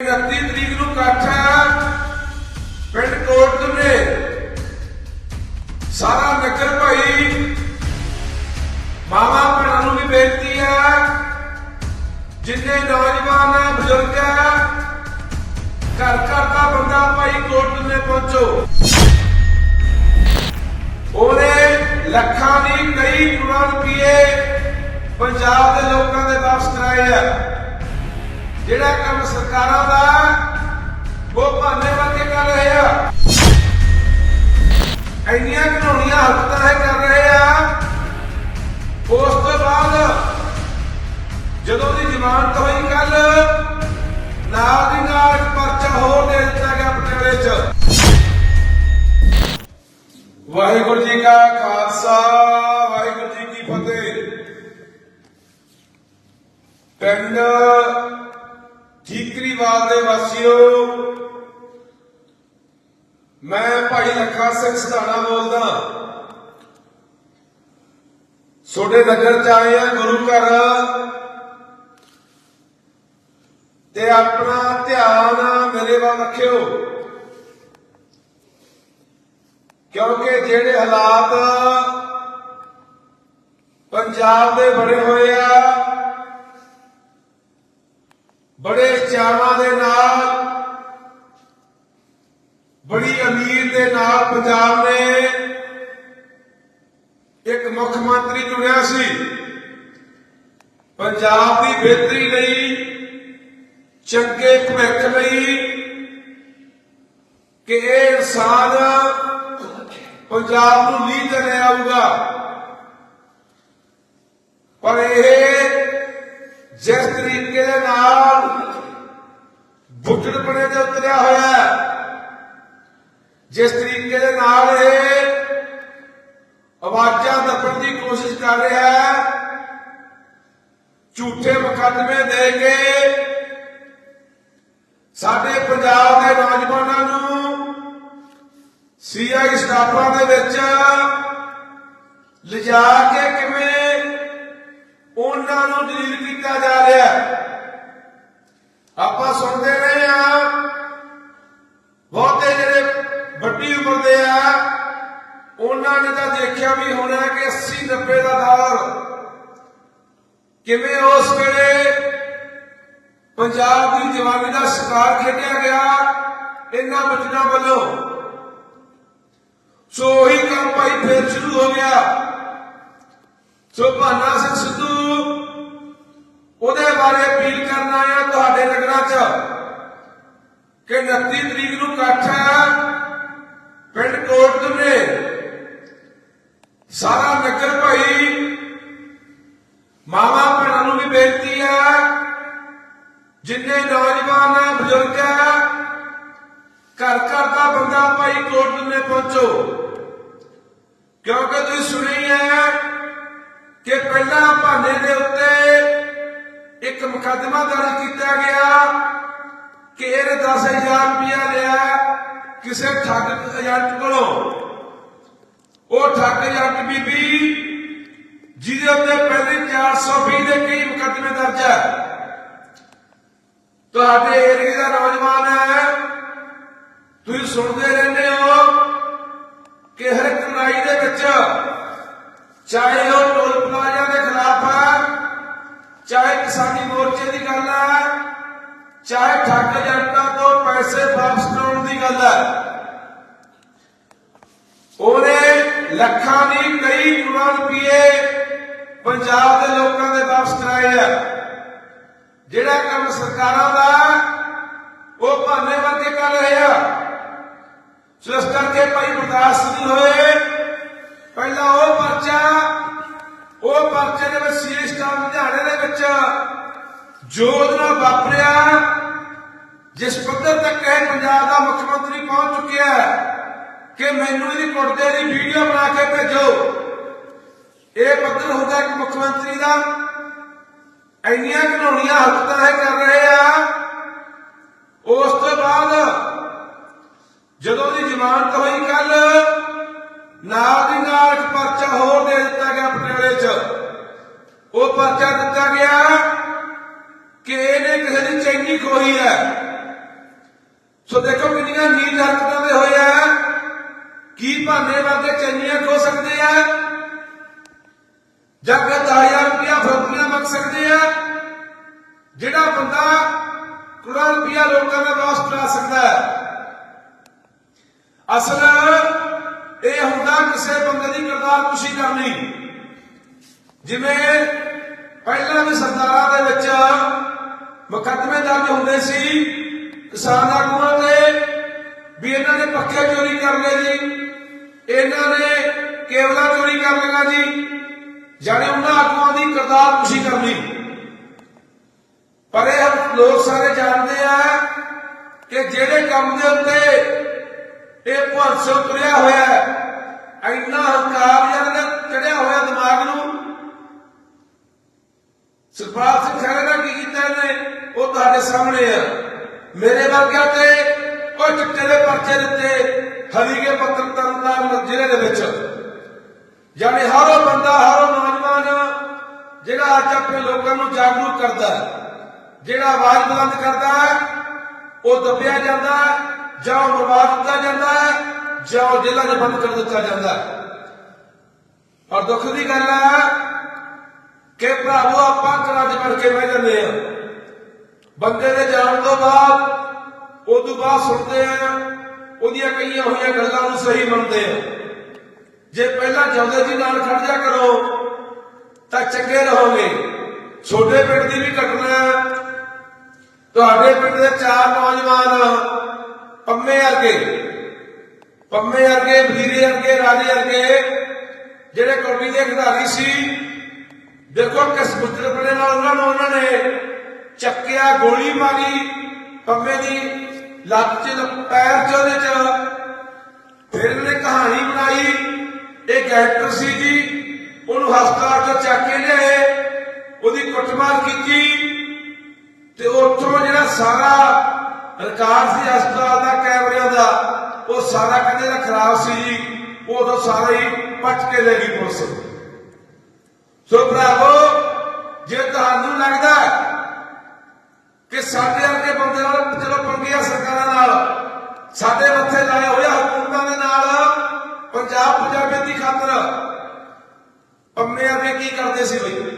29 ਤਰੀਕ ਨੂੰ ਇਕੱਠ ਪਿੰਡ ਕੋਟ ਦੁਨੇ ਸਾਰਾ ਨਗਰ ਭਾਈ ਮਾਮਾ ਭੈਣਾਂ ਨੂੰ ਵੀ ਬੇਨਤੀ ਹੈ, ਜਿੰਨੇ ਨੌਜਵਾਨ ਹੈ, ਬਜ਼ੁਰਗ ਹੈ, ਘਰ ਘਰ ਦਾ ਬੰਦਾ ਭਾਈ ਕੋਟ ਦੁਨੇ ਪਹੁੰਚੋ। ਉਹਨੇ ਲੱਖਾਂ ਦੀ ਕਈ ਕਰੋੜ ਰੁਪਏ ਪੰਜਾਬ ਦੇ ਲੋਕਾਂ ਦੇ ਵਾਪਸ ਕਰਾਏ ਆ। ਜਿਹੜਾ ਕੰਮ ਸਰਕਾਰਾਂ ਦਾ, ਉਹ ਭਾਨੇ ਵਰਗੇ ਕਰ ਰਹੇ ਆ। ਇੰਨੀਆਂ ਘਿਨਾਉਣੀਆਂ ਹਰਕਤਾਂ ਇਹ ਕਰ ਰਹੇ ਆ। ਉਸ ਤੋਂ ਬਾਅਦ ਜਦੋਂ ਦੀ ਜ਼ਮਾਨਤ ਹੋਈ ਕੱਲ ਨਾਲ ਦੀ ਨਾਲ ਪਰਚਾ ਹੋਰ ਦੇ ਦਿੱਤਾ ਗਿਆ ਪਟਿਆਲੇ 'ਚ। ਵਾਹਿਗੁਰੂ ਜੀ ਕਾ ਖਾਲਸਾ, ਵਾਹਿਗੁਰੂ ਜੀ ਕੀ ਫਤਿਹ। ਪਿੰਡ ਠੀਕਰੀਵਾਲ ਦੇ ਵਾਸੀਓ, ਮੈਂ ਭਾਈ ਲੱਖਾ ਸਿੰਘ ਸਧਾਣਾ ਬੋਲਦਾ ਛੋਟੇ ਨਗਰ ਚ ਆਏ ਆ ਗੁਰੂ ਘਰ। ਤੇ ਆਪਣਾ ਧਿਆਨ ਮੇਰੇ ਵੱਲ ਰੱਖਿਓ। ਕਿਉਂਕਿ ਜਿਹੜੇ ਹਾਲਾਤ ਪੰਜਾਬ ਦੇ ਬਣੇ ਹੋਏ ਆ ਬੜੇ ਚਾਵਾਂ ਦੇ ਨਾਲ, ਬੜੀ ਅਮੀਰ ਦੇ ਨਾਲ ਪੰਜਾਬ ਨੇ ਇੱਕ ਮੁੱਖ ਮੰਤਰੀ ਚੁਣਿਆ ਸੀ। ਪੰਜਾਬ ਦੀ ਬਿਹਤਰੀ ਲਈ, ਚੰਗੇ ਭਵਿੱਖ ਲਈ ਕਿ ਇਹ ਇਨਸਾਨ ਪੰਜਾਬ ਨੂੰ ਲੀਡ ਲੈ ਆਊਗਾ ਪਰ ਇਹ ਜਿਸ ਤਰੀਕੇ ਦੇ ਨਾਲ ਬੁੱਢੜਪਣੇ ਤੇ ਉਤਰਿਆ ਹੋਇਆ ਜਿਸ ਤਰੀਕੇ ਦੇ ਨਾਲ ਇਹ ਆਵਾਜ਼ਾਂ ਦੱਬਣ ਦੀ ਕੋਸ਼ਿਸ਼ ਕਰ ਰਿਹਾ ਹੈ, ਝੂਠੇ ਮੁਕੱਦਮੇ ਦੇ ਕੇ ਸਾਡੇ ਪੰਜਾਬ ਦੇ ਨੌਜਵਾਨਾਂ ਨੂੰ, ਸੀਆਈ ਸਟਾਫਾਂ ਦੇ ਵਿੱਚ ਲਿਜਾ ਕੇ ਕਿਵੇਂ ਉਹਨਾਂ ਨੂੰ ਜਲੀਲ ਕੀਤਾ ਜਾ ਰਿਹਾ ਹੈ। ਆਪਾਂ ਸੁਣਦੇ ਰਹੇ ਆ। ਬਹੁਤੇ ਜਿਹੜੇ ਵੱਡੀ ਉਮਰ ਦੇ ਆ, ਉਹਨਾਂ ਨੇ ਤਾਂ ਦੇਖਿਆ ਵੀ ਹੋਣਾ ਕਿ 80 90 ਦਾ ਦੌਰ ਕਿਵੇਂ ਉਸ ਵੇਲੇ ਪੰਜਾਬ ਦੀ ਜਵਾਨੀ ਦਾ ਸ਼ਿਕਾਰ ਖੇਡਿਆ ਗਿਆ, ਇਹਨਾਂ ਬੱਚਿਆਂ ਵੱਲੋਂ। ਸੋ ਉਹੀ ਕੰਮ ਭਾਈ ਫੇਰ ਸ਼ੁਰੂ ਹੋ ਗਿਆ। ਸੋ ਭਾਨਾ ਸਿੰਘ ਸਿੱਧੂ, ਉਹਦੇ ਬਾਰੇ ਅਪੀਲ ਤੁਹਾਡੇ ਨਗਰਾਂ 'ਚ ਕਿ 29 ਤਰੀਕ ਨੂੰ ਇਕੱਠ ਹੈ ਪਿੰਡ ਕੋਟ ਦੁਨੇ ਸਾਰਾ ਨਗਰ ਭਾਈ ਮਾਮਾ ਭੈਣਾਂ ਨੂੰ ਵੀ ਬੇਨਤੀ ਹੈ ਜਿੰਨੇ ਨੌਜਵਾਨ ਹੈ ਬਜ਼ੁਰਗ ਹੈ ਘਰ ਘਰ ਦਾ ਬੰਦਾ ਭਾਈ ਕੋਟ ਦੁਨੇ ਪਹੁੰਚੋ ਕਿਉਂਕਿ ਤੁਸੀਂ ਸੁਣੀ ਹੈ ਕਿ ਪਹਿਲਾਂ ਭਾਨੇ ਦੇ ਉੱਤੇ ਇੱਕ ਮੁਕੱਦਮਾ ਦਰਜ ਕੀਤਾ ਗਿਆ ਕਿ ਇਹਨੇ 10000 ਰੁਪਇਆ ਲਿਆ ਕਿਸੇ ਠੱਗ ਏਜੰਟ ਕੋਲੋਂ। ਉਹ ਠੱਗ ਏਜੰਟ ਬੀਬੀ, ਜਿਹਦੇ ਉੱਤੇ ਪਹਿਲੇ 420 ਦੇ ਕਈ ਮੁਕੱਦਮੇ ਦਰਜ ਹੈ ਤੁਹਾਡੇ ਏਰੀਏ ਦਾ ਨੌਜਵਾਨ ਹੈ, ਤੁਸੀਂ ਸੁਣਦੇ ਰਹਿੰਦੇ ਹੋ ਕਿ ਹਰ ਇੱਕ ਲੜਾਈ ਦੇ ਵਿੱਚ ਚਾਹੇ ਉਹ ਟੋਲ ਪਲਾਜ਼ਾ ਦੇ ਖਿਲਾਫ ਹੈ ਚਾਹੇ ਕਿਸਾਨੀ ਮੋਰਚੇ ਦੀ ਗੱਲ ਹੈ ਚਾਹੇ ਠੱਗ ਏਜੰਟਾਂ ਤੋਂ ਪੈਸੇ ਵਾਪਸ ਕਰਾਉਣ ਦੀ ਗੱਲ ਹੈ। ਉਹਨੇ ਲੱਖਾਂ ਦੀ ਕਈ ਕਰੋੜ ਰੁਪਏ ਪੰਜਾਬ ਦੇ ਲੋਕਾਂ ਦੇ ਵਾਪਸ ਕਰਾਏ ਆ। ਜਿਹੜਾ ਕੰਮ ਸਰਕਾਰਾਂ ਦਾ, ਉਹ ਭਾਨੇ ਵਰਗੇ ਕਰ ਰਹੇ ਆ। ਸੋ ਇਸ ਕਰਕੇ ਭਾਈ ਬਰਦਾਸ਼ਤ ਨਹੀਂ ਹੋਏ, ਪਹਿਲਾਂ ਉਹ ਪਰਚਾ, ਉਹ ਪਰਚੇ ਦੇ ਵਿੱਚ ਸੀਏ ਸਟਾਫ ਲੁਧਿਆਣੇ ਦੇ ਵਿੱਚ ਜੋ ਉਹਦੇ ਨਾਲ ਵਾਪਰਿਆ, ਜਿਸ ਪੱਧਰ ਤੱਕ ਇਹ ਪੰਜਾਬ ਦਾ ਮੁੱਖ ਮੰਤਰੀ ਪਹੁੰਚ ਚੁੱਕਿਆ ਹੈ, ਕਿ ਮੈਨੂੰ ਇਹਦੀ ਕੁੜਤੇ ਦੀ ਵੀਡੀਓ ਬਣਾ ਕੇ ਭੇਜੋ। ਇਹ ਪੱਧਰ ਹੁੰਦਾ ਇੱਕ ਮੁੱਖ ਮੰਤਰੀ ਦਾ। ਇੰਨੀਆਂ ਘਿਨਾਉਣੀਆਂ ਹਰਕਤਾਂ ਇਹ ਕਰ ਰਹੇ ਆ। ਉਸ ਤੋਂ ਬਾਅਦ ਜਦੋਂ ਦੀ ਜ਼ਮਾਨਤ ਹੋਈ ਕੱਲ ਨਾਲ ਦੀ ਨਾਲ ਪਰਚਾ ਹੋਰ ਦੇ ਦਿੱਤਾ ਗਿਆ ਪਟਿਆਲੇ 'ਚ। ਉਹ ਪਰਚਾ ਦਿੱਤਾ ਗਿਆ ਕਿ ਇਹਨੇ ਕਿਸੇ ਦੀ ਚੈਨੀ ਖੋਈ ਹੈ? ਸੋ ਦੇਖੋ ਕਿੰਨੀਆਂ ਨੀਚ ਹਰਕਤਾਂ ਦੇ ਹੋਏ ਆ। ਕੀ ਭਾਨੇ ਵਰਗੇ ਚੰਨੀਆਂ ਖੋ ਸਕਦੇ ਆ? ਜਾਂ ਕਿ 10000 ਰੁਪਇਆ ਫਰੋਤੀਆਂ ਮੰਗ ਸਕਦੇ ਆ? ਜਿਹੜਾ ਬੰਦਾ ਕਰੋੜ ਰੁਪਇਆ ਲੋਕਾਂ ਦਾ ਲਾਸ ਕਰਾ ਸਕਦਾ ਹੈ। ਅਸਲ ਇਹ ਹੁੰਦਾ ਕਿਸੇ ਬੰਦੇ ਦੀ ਕਿਰਦਾਰ ਕੁਸ਼ੀ ਕਰਨੀ। ਜਿਵੇਂ ਪਹਿਲਾਂ ਵੀ ਸਰਦਾਰਾਂ ਦੇ ਵਿੱਚ ਮੁਕੱਦਮੇ ਦਰਜ ਹੁੰਦੇ ਸੀ। ਕਿਸਾਨ ਆਗੂਆਂ ਦੇ ਵੀ ਇਹਨਾਂ ਨੇ ਪੱਖੇ ਚੋਰੀ ਕਰ ਲਏ ਜੀ। ਇਹਨਾਂ ਨੇ ਕੇਬਲਾਂ ਚੋਰੀ ਕਰ ਲਈਆਂ ਜੀ। ਜਾਣੇ ਉਹਨਾਂ ਆਗੂਆਂ ਦੀ ਕਿਰਦਾਰ ਕੁਸ਼ੀ ਕਰਨੀ। ਪਰ ਇਹ ਲੋਕ ਸਾਰੇ ਜਾਣਦੇ ਆ ਕਿ ਜਿਹੜੇ ਕੰਮ ਦੇ ਉੱਤੇ ਇਹ ਭਰਸੋ ਤੁਰਿਆ ਹੋਇਆ ਹੈ, ਇੰਨਾ ਹੰਕਾਰ ਜਿਹੜਾ ਚੜਿਆ ਹੋਇਆ ਦਿਮਾਗ ਨੂੰ ਸਰਪਾਲ ਸਿੰਘ ਖਹਿਰੇ ਦਾ ਕੀ ਕੀਤਾ ਇਹਨੇ? ਉਹ ਤੁਹਾਡੇ ਸਾਹਮਣੇ ਆ। ਮੇਰੇ ਵਰਗਿਆਂ ਤੇ ਉਹ ਚਿੱਟੇ ਦੇ ਪਰਚੇ ਦਿੱਤੇ ਹਰੀਕੇ ਪੱਤਰ ਤਰਨਤਾਰਨ ਜ਼ਿਲ੍ਹੇ ਦੇ ਵਿੱਚ। ਯਾਨੀ ਹਰ ਉਹ ਬੰਦਾ, ਹਰ ਉਹ ਨੌਜਵਾਨ ਜਿਹੜਾ ਅੱਜ ਆਪਣੇ ਲੋਕਾਂ ਨੂੰ ਜਾਗਰੂਕ ਕਰਦਾ ਹੈ, ਜਿਹੜਾ ਆਵਾਜ਼ ਬੁਲੰਦ ਕਰਦਾ ਹੈ, ਉਹ ਦੱਬਿਆ ਜਾਂਦਾ ਹੈ, ਜਾਂ ਉਹ ਬਰਬਾਦ ਦਿੱਤਾ ਜਾਂਦਾ ਹੈ, ਜਾਂ ਉਹ ਜੇਲ੍ਹਾਂ 'ਚ ਬੰਦ ਕਰ ਦਿੱਤਾ ਜਾਂਦਾ ਹੈ। ਔਰ ਦੁੱਖ ਦੀ ਗੱਲ ਹੈ ਕਿ ਭਰਾਵੋ, ਆਪਾਂ ਘਰਾਂ 'ਚ ਵੜ ਕੇ ਬਹਿ ਜਾਂਦੇ ਆ। ਬੰਦੇ ਦੇ ਜਾਣ ਤੋਂ ਬਾਅਦ ਉਹ ਤੋਂ ਬਾਅਦ ਸੁਣਦੇ ਆ, ਉਹਦੀਆਂ ਕਈਆਂ ਹੋਈਆਂ ਗੱਲਾਂ ਨੂੰ ਸਹੀ ਮੰਨਦੇ ਆ। ਜੇ ਪਹਿਲਾਂ ਜਾਂਦੇ ਜੀ ਨਾਲ ਖੜ ਜਾ ਕਰੋ, ਤਾਂ ਚੰਗੇ ਰਹੋਗੇ। ਛੋਟੇ ਪਿੰਡ ਦੀ ਵੀ ਘਟਨਾ ਹੈ। ਤੁਹਾਡੇ ਪਿੰਡ ਦੇ ਚਾਰ ਨੌਜਵਾਨ ਪੰਮੇ ਵਰਗੇ, ਪੰਮੇ ਅਰਗੇ ਵੀਰੇ ਅਰਗੇ ਰਾਜੇ ਵਰਗੇ, ਜਿਹੜੇ ਕੌਮੀ ਦੇ ਖਿਡਾਰੀ ਸੀ ਦੇਖੋ ਕਿਸ ਬੁੱਤਰਪਣੇ ਨਾਲ ਉਹਨਾਂ ਨੂੰ ਉਹਨਾਂ ਨੇ ਚੱਕਿਆ, ਗੋਲੀ ਮਾਰੀ, ਪੰਮੇ ਦੀ ਲੱਤ 'ਚ ਪੈਰ 'ਚ ਉਹਦੇ 'ਚ। ਫਿਰ ਇਹਨੇ ਕਹਾਣੀ ਬਣਾਈ, ਇਹ ਗੈਂਗਸਟਰ ਸੀ ਜੀ, ਉਹਨੂੰ ਹਸਪਤਾਲ ਚ ਚੱਕ ਕੇ ਲਿਆਏ, ਉਹਦੀ ਕੁੱਟਮਾਰ ਕੀਤੀ ਤੇ ਉੱਥੋਂ ਜਿਹੜਾ ਸਾਰਾ ਰਿਕਾਰਡ ਸੀ ਹਸਪਤਾਲ ਦਾ, ਕੈਮਰਿਆਂ ਦਾ, ਉਹ ਸਾਰਾ ਕਹਿੰਦੇ ਦਾ ਖਰਾਬ ਸੀ ਜੀ ਉਦੋਂ ਸਾਰਾ ਹੀ ਪੱਟ ਕੇ ਲੈ ਗਈ ਪੁਲਿਸ। ਸੋ ਭਰਾਵੋ, ਜੇ ਤੁਹਾਨੂੰ ਲੱਗਦਾ ਕਿ ਸਾਡੇ ਵਰਗੇ ਬੰਦੇ ਨਾਲ, ਚਲੋ ਪੰਗੀਆਂ ਸਰਕਾਰਾਂ ਨਾਲ, ਸਾਡੇ ਮੱਥੇ ਲਾਏ ਹੋਇਆ ਹਕੂਮਤਾਂ ਦੇ ਨਾਲ, ਪੰਜਾਬ ਪੰਜਾਬੀ ਦੀ ਖਾਤਰ ਪੰਮੇ ਵਰਗੇ ਕੀ ਕਰਦੇ ਸੀ ਬਈ?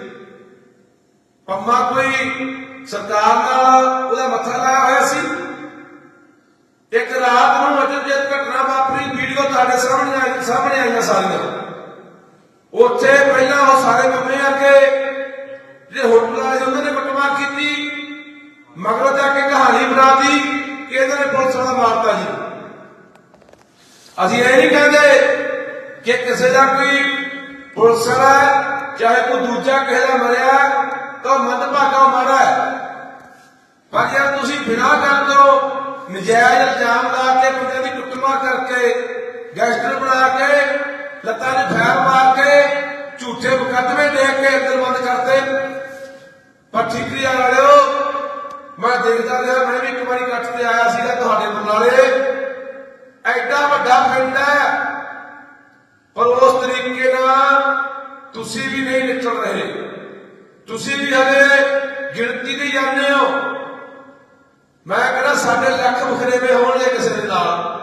ਪੰਮਾ ਕੋਈ ਸਰਕਾਰ ਨਾਲ ਉਹਦਾ ਮੱਥਾ ਲਾਇਆ ਹੋਇਆ ਸੀ? ਇੱਕ ਰਾਤ ਨੂੰ ਅਜੇ ਜੇ ਘਟਨਾ ਵਾਪਰੀ, ਵੀਡੀਓ ਤੁਹਾਡੇ ਸਾਹਮਣੇ ਆਈ ਸਾਹਮਣੇ ਆਈਆਂ ਸਾਰੀਆਂ। ਉੱਥੇ ਪਹਿਲਾਂ ਉਹ ਸਾਰੇ ਪੰਮੇ ਵਰਗੇ ਜਿਹੜੇ ਹੋਟਲ ਵਾਲੇ ਉਹਨਾਂ ਨੇ ਕੁੱਟਮਾਰ ਕੀਤੀ ਮਗਰੋਂ ਜਾ ਕੇ ਕਹਾਣੀ ਬਣਾਤੀ ਕਿ ਇਹਨਾਂ ਨੇ ਪੁਲਿਸ ਵਾਲਾ ਮਾਰਤਾ ਜੀ ਅਸੀਂ ਇਹ ਨਹੀਂ ਕਹਿੰਦੇ ਕਿ ਕਿਸੇ ਦਾ ਕੋਈ ਪੁਲਿਸ ਹੈ, ਚਾਹੇ ਕੋਈ ਦੂਜਾ ਕਿਸੇ ਦਾ ਮਰਿਆ ਤਾਂ ਮੰਦਭਾਗਾ ਮਾੜਾ ਪਰ ਯਾਰ ਤੁਸੀਂ ਬਿਨਾਂ ਗੱਲ ਤੋਂ ਨਜਾਇਜ਼ ਇਲਜ਼ਾਮ ਲਾ ਕੇ ਬੰਦੇ ਦੀ ਕੁੱਟਮਾਰ ਕਰਕੇ ਗੈਂਗਸਟਰ ਬਣਾ ਕੇ ਲੱਤਾਂ 'ਚ ਫੈਰ ਮਾਰ ਕੇ ਝੂਠੇ ਮੁਕੱਦਮੇ ਦੇ ਕੇ ਅੰਦਰ ਬੰਦ ਕਰਤੇ। ਪਰ ਠੀਕਰੀ ਵਾਲਿਓ ਮੈਂ ਦੇਖਦਾ ਰਿਹਾ ਮੈਂ ਵੀ ਇੱਕ ਵਾਰੀ ਕੱਟ ਤੇ ਆਇਆ ਸੀਗਾ ਤੁਹਾਡੇ ਬਰਨਾਲੇ ਐਡਾ ਵੱਡਾ ਪਿੰਡ ਹੈ। ਪਰ ਉਸ ਤਰੀਕੇ ਨਾਲ ਤੁਸੀਂ ਵੀ ਨਹੀਂ ਨਿਕਲ ਰਹੇ। ਤੁਸੀਂ ਵੀ ਹਲੇ ਗਿਣਤੀ ਤੇ ਜਾਂਦੇ ਹੋ। ਮੈਂ ਕਹਿੰਦਾ ਸਾਡੇ ਲੱਖ ਬਖਰੇਵੇਂ ਹੋਣਗੇ ਕਿਸੇ ਦੇ ਨਾਲ।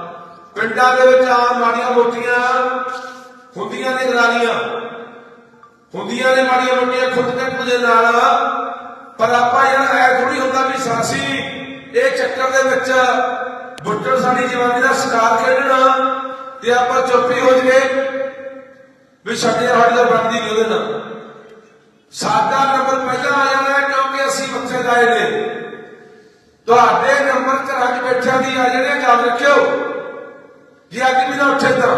ਪਿੰਡਾਂ ਦੇ ਵਿੱਚ ਆ ਮਾੜੀਆਂ ਮੋਟੀਆਂ ਹੁੰਦੀਆਂ ਨੇ ਗਰਾਲੀਆਂ ਹੁੰਦੀਆਂ ਨੇ ਮਾੜੀਆਂ ਮੋਟੀਆਂ ਖੁਦ ਕੱਟ ਦੇ ਨਾਲ। ਪਰ ਆਪਾਂ ਯਾਰ ਐ ਥੋੜੀ ਹੁੰਦਾ ਵੀ ਸਾਸੀ, ਇਹ ਚੱਕਰ ਦੇ ਵਿੱਚ ਬੁੱਟਰ ਸਾਡੀ ਜਵਾਨੀ ਦਾ ਸ਼ਿਕਾਰ ਖੇਡਣਾ ਤੇ ਆਪਾਂ ਚੁੱਪੀ ਹੋ ਜਗੇ ਵੀ ਸਾਡੇ ਸਾਡੀ ਦਾ ਬਣਦੀ ਨਹੀਂ ਉਹਦੇ ਨਾਲ। ਸਾਡਾ ਨੰਬਰ ਪਹਿਲਾਂ ਆ ਜਾਣਾ ਕਿਉਂਕਿ ਅਸੀਂ ਮੱਥੇ ਲਾਏ ਨੇ। ਤੁਹਾਡੇ ਨੰਬਰ ਘਰਾਂ 'ਚ ਬੈਠਿਆਂ ਦੀ ਆ ਜਿਹੜੇ ਯਾਦ ਰੱਖਿਓ ਜੇ ਅੱਜ ਵੀ ਨਾ ਉੱਠੇ ਤਾਂ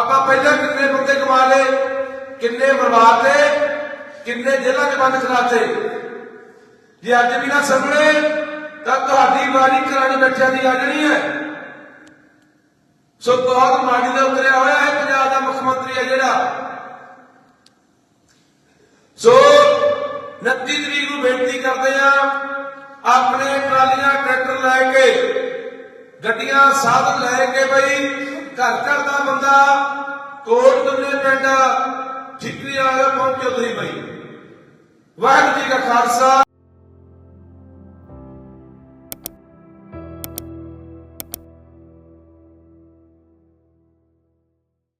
ਆਪਾਂ ਪਹਿਲਾਂ ਕਿੰਨੇ ਬੰਦੇ ਕਮਾ ਲਏ, ਕਿੰਨੇ ਮਰਵਾਤੇ ਕਿੰਨੇ ਜੇਲ੍ਹਾਂ 'ਚ ਬੰਦ ਕਰਾਤੇ ਜੇ ਅੱਜ ਵੀ ਨਾ ਸਾਹਮਣੇ ਤਾਂ ਤੁਹਾਡੀ ਵਾਰੀ ਘਰਾਂ 'ਚ ਬੈਠਿਆਂ ਦੀ ਆ ਜਾਣੀ ਹੈ। ਸੋ ਬਹੁਤ ਮਾੜੀ ਦਾ ਉਤਰਿਆ ਹੋਇਆ ਹੈ, ਪੰਜਾਬ ਦਾ ਮੁੱਖ ਮੰਤਰੀ ਹੈ ਜਿਹੜਾ। ਸੋ 29 ਤਰੀਕ ਨੂੰ ਬੇਨਤੀ ਕਰਦੇ ਆ ਆਪਣੇ ਟਰਾਲੀਆਂ, ਟਰੈਕਟਰ ਲੈ ਕੇ, ਗੱਡੀਆਂ ਸਾਧਨ ਲੈ ਕੇ ਬਈ, ਘਰ ਘਰ ਦਾ ਬੰਦਾ ਕੋਟ ਦੁੰਨੇ ਪਿੰਡ ਠਿਕਰੀ ਵਾਲੇ ਪਹੁੰਚੋ ਤੁਸੀਂ ਬਈ। ਵਾਹਿਗੁਰੂ ਜੀ ਕਾ ਖਾਲਸਾ।